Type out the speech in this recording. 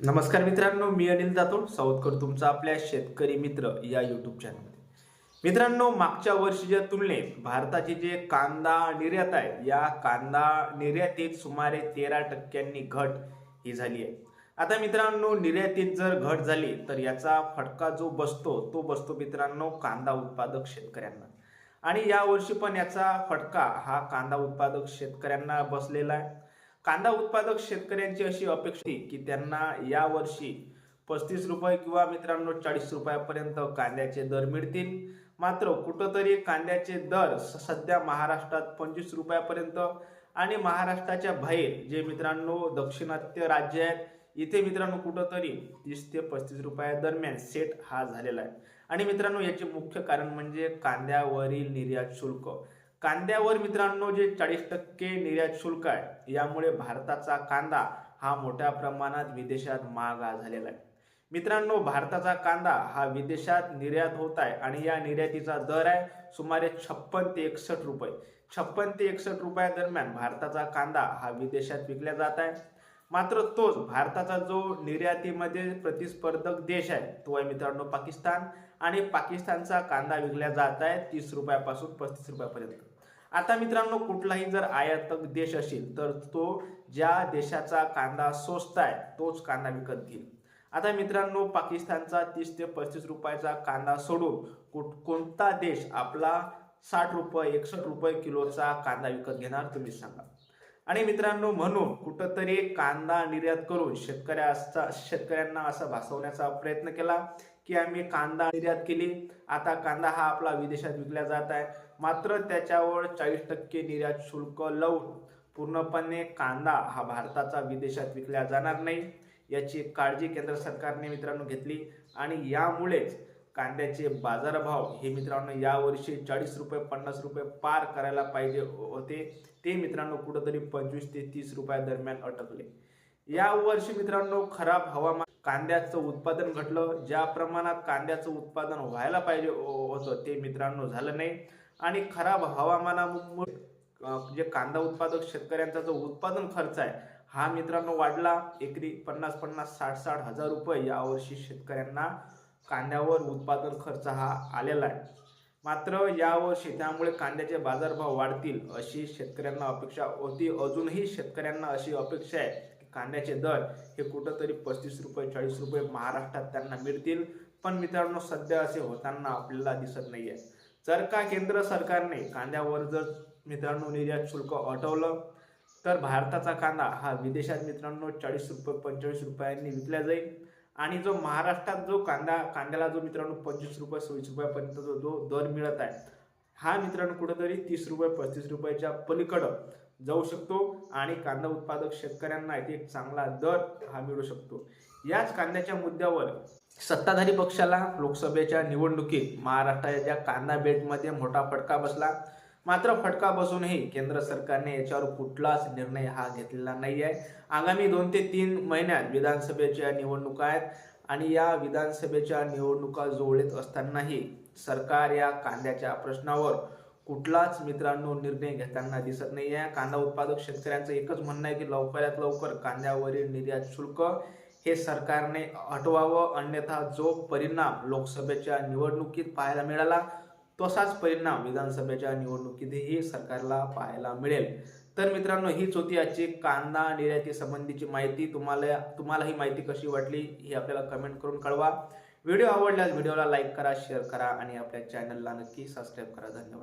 नमस्कार मित्रांनो मी अनिल जातो साऊथकर तुमचा आपल्या शेतकरी मित्र या युट्यूब चॅनलमध्ये मित्रांनो मागच्या वर्षीच्या तुलनेत भारताची जे कांदा निर्यात आहे या कांदा निर्यातीत सुमारे तेरा टक्क्यांनी घट ही झाली आहे. आता मित्रांनो निर्यातीत जर घट झाली तर याचा फटका जो बसतो तो बसतो मित्रांनो कांदा उत्पादक शेतकऱ्यांना. आणि या वर्षी पण याचा फटका हा कांदा उत्पादक शेतकऱ्यांना बसलेला आहे. कांदा उत्पादक शेतकऱ्यांची अशी अपेक्षा की त्यांना या वर्षी पस्तीस रुपये किंवा मित्रांनो चाळीस रुपयापर्यंत कांद्याचे दर मिळतील. मात्र कुठंतरी कांद्याचे दर स- सध्या महाराष्ट्रात पंचवीस रुपयापर्यंत आणि महाराष्ट्राच्या बाहेर जे मित्रांनो दक्षिणात्य राज्य आहेत इथे मित्रांनो कुठंतरी तीस ते पस्तीस रुपया दरम्यान सेट हा झालेला आहे. आणि मित्रांनो याचे मुख्य कारण म्हणजे कांद्यावरील निर्यात शुल्क. कांद्यावर मित्रांनो जे चाळीस टक्के निर्यात शुल्क आहे यामुळे भारताचा कांदा हा मोठ्या प्रमाणात विदेशात महागा झालेला आहे. मित्रांनो भारताचा कांदा हा विदेशात निर्यात होत आहे आणि या निर्यातीचा दर आहे सुमारे छप्पन ते एकसष्ट रुपये. छप्पन ते एकसष्ट रुपया दरम्यान भारताचा कांदा हा विदेशात विकला जात आहे. मात्र तोच भारताचा जो निर्यातीमध्ये प्रतिस्पर्धक देश आहे तो आहे मित्रांनो पाकिस्तान. आणि पाकिस्तानचा कांदा विकला जात आहे तीस रुपयापासून पस्तीस रुपयापर्यंत. आता मित्रांनो कुठलाही जर आयातक देश असेल तर तो ज्या देशाचा कांदा स्वस्त आहे तोच कांदा विकत घेईल. आता मित्रांनो पाकिस्तानचा तीस ते पस्तीस रुपयाचा कांदा सोडून कुठ कोणता देश आपला साठ रुपये एकसष्ट रुपये किलोचा कांदा विकत घेणार तुम्ही सांगा. आणि मित्रांनो म्हणून कुठंतरी कांदा निर्यात करून शेतकऱ्याचा शेतकऱ्यांना असं भासवण्याचा प्रयत्न केला की आम्ही कांदा निर्यात केली. आता कांदा हा आपला विदेशात विकला जात आहे. मात्र त्याच्यावर चाळीस टक्के निर्यात शुल्क लावून पूर्णपणे कांदा हा भारताचा विदेशात विकला जाणार नाही. याची काळजी केंद्र सरकारने मित्रांनो घेतली. आणि यामुळेच कांद्याचे बाजारभाव हे मित्रांनो यावर्षी चाळीस रुपये पन्नास रुपये पार करायला पाहिजे होते. ते मित्रांनो कुठंतरी पंचवीस ते तीस रुपया दरम्यान अटकले. या वर्षी मित्रांनो खराब हवामान कांद्याचं उत्पादन घटलं. ज्या प्रमाणात कांद्याचं उत्पादन व्हायला पाहिजे हो, होतं ते मित्रांनो झालं नाही. आणि खराब हवामानामुळे जे कांदा उत्पादक शेतकऱ्यांचा जो उत्पादन खर्च आहे हा मित्रांनो वाढला. एकरी पन्नास पन्नास साठ साठ हजार रुपये यावर्षी शेतकऱ्यांना कांद्यावर उत्पादन खर्च हा आलेला आहे. मात्र यावर्षी त्यामुळे कांद्याचे बाजारभाव वाढतील अशी शेतकऱ्यांना अपेक्षा होती. अजूनही शेतकऱ्यांना अशी अपेक्षा आहे. कांद्याचे दर हे कुठंतरी पस्तीस रुपये चाळीस रुपये महाराष्ट्रात त्यांना मिळतील. पण मित्रांनो सध्या असे होताना आपल्याला दिसत नाही आहे जर का केंद्र सरकारने कांद्यावर जर मित्रांनो निर्यात शुल्क हटवलं तर भारताचा कांदा हा विदेशात मित्रांनो चाळीस रुपये पंचेचाळीस रुपयांनी विकला जाईल. आणि जो महाराष्ट्रात जो कांदा कांद्याला जो मित्रांनो पंचवीस रुपये सव्वीस रुपयापर्यंत जो जो दर मिळत आहे हा मित्रांनो कुठेतरी तीस रुपये पस्तीस रुपयाच्या पलीकडं जाऊ शकतो आणि कांदा उत्पादक शेतकऱ्यांना इथे एक चांगला दर हा मिळू शकतो. याच कांद्याच्या मुद्द्यावर सत्ताधारी पक्षाला लोकसभेच्या निवडणुकीत महाराष्ट्राच्या कांदा बेटमध्ये मोठा फटका बसला. मात्र फटका बसूनही केंद्र सरकारने याच्यावर कुठलाच निर्णय हा घेतलेला नाही आहे आगामी दोन ते तीन महिन्यात विधानसभेच्या निवडणुका आहेत आणि या विधानसभेच्या निवडणुका जवळत असतानाही सरकार या कांद्याच्या प्रश्नावर कुठलाच मित्रांनो निर्णय घेताना दिसत नाही आहे कांदा उत्पादक शेतकऱ्यांचं एकच म्हणणं आहे की लवकरात लवकर कांद्यावरील निर्यात शुल्क हे सरकारने हटवावं अन्यथा जो परिणाम लोकसभेच्या निवडणुकीत पाहायला मिळाला तसाच परिणाम विधानसभेच्या निवडणुकीतही सरकारला पाहायला मिळेल. तर मित्रांनो हीच होती आजची कांदा निर्याती संबंधीची माहिती. तुम्हाला तुम्हाला ही माहिती कशी वाटली ही आपल्याला कमेंट करून कळवा. व्हिडिओ आवडल्यास व्हिडिओला लाईक करा शेअर करा आणि आपल्या चॅनलला नक्की सबस्क्राईब करा. धन्यवाद.